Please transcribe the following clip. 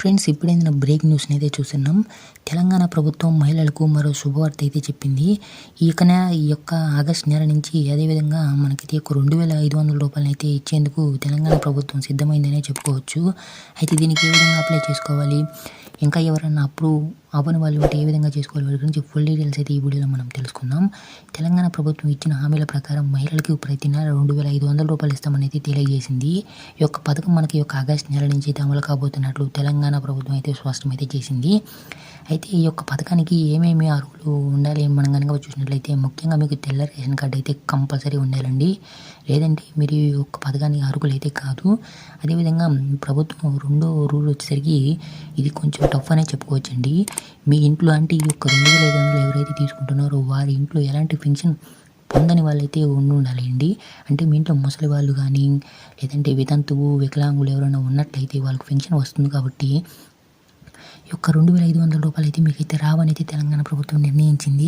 Friends ఇప్పుడైనా break న్యూస్ని అయితే చూస్తున్నాం. తెలంగాణ ప్రభుత్వం మహిళలకు మరో శుభవార్త అయితే చెప్పింది. ఈ ఈ యొక్క ఆగస్ట్ నెల నుంచి అదేవిధంగా మనకైతే ఒక రెండు వేల ఐదు వందల రూపాయలు అయితే ఇచ్చేందుకు తెలంగాణ ప్రభుత్వం సిద్ధమైందనే చెప్పుకోవచ్చు. అయితే దీనికి ఏ విధంగా అప్లై చేసుకోవాలి? ఇంకా ఎవరన్నా అప్రూవ్ అవ్వని వాళ్ళు ఉంటే ఏ విధంగా చేసుకోవాలి వాళ్ళ గురించి ఫుల్ డీటెయిల్స్ అయితే ఈ వీడియోలో మనం తెలుసుకుందాం. తెలంగాణ ప్రభుత్వం ఇచ్చిన హామీల ప్రకారం మహిళలకు ప్రతి నెల రెండు వేల ఐదు వందల రూపాయలు ఇస్తామని అయితే తెలియజేసింది. ఈ యొక్క పథకం మనకి యొక్క ఆగస్ట్ నెల నుంచి అయితే అమలు కాబోతున్నట్లు తెలంగాణ ప్రభుత్వం అయితే స్పష్టం అయితే చేసింది. అయితే ఈ యొక్క పథకానికి ఏమేమి అర్హులు ఉండాలి మనం కనుక చూసినట్లయితే ముఖ్యంగా మీకు తెల్ల రేషన్ కార్డు అయితే కంపల్సరీ ఉండాలండి. లేదంటే మీరు ఈ యొక్క పథకానికి అర్హులు అయితే కాదు. అదేవిధంగా ప్రభుత్వం రెండో రూల్ వచ్చేసరికి ఇది కొంచెం టఫ్ అనే చెప్పుకోవచ్చండి. మీ ఇంట్లో అంటే ఈ యొక్క రెండు వేల ఐదు వందలు ఎవరైతే తీసుకుంటున్నారో వారి ఇంట్లో ఎలాంటి పెన్షన్ పొందని వాళ్ళైతే ఉండి ఉండాలండి. అంటే మీ ఇంట్లో ముసలి వాళ్ళు కానీ లేదంటే వితంతువు వికలాంగులు ఎవరైనా ఉన్నట్లయితే వాళ్ళకి పెన్షన్ వస్తుంది కాబట్టి యొక్క రెండు వేల ఐదు వందల రూపాయలు అయితే మీకైతే రావని అయితే తెలంగాణ ప్రభుత్వం నిర్ణయించింది.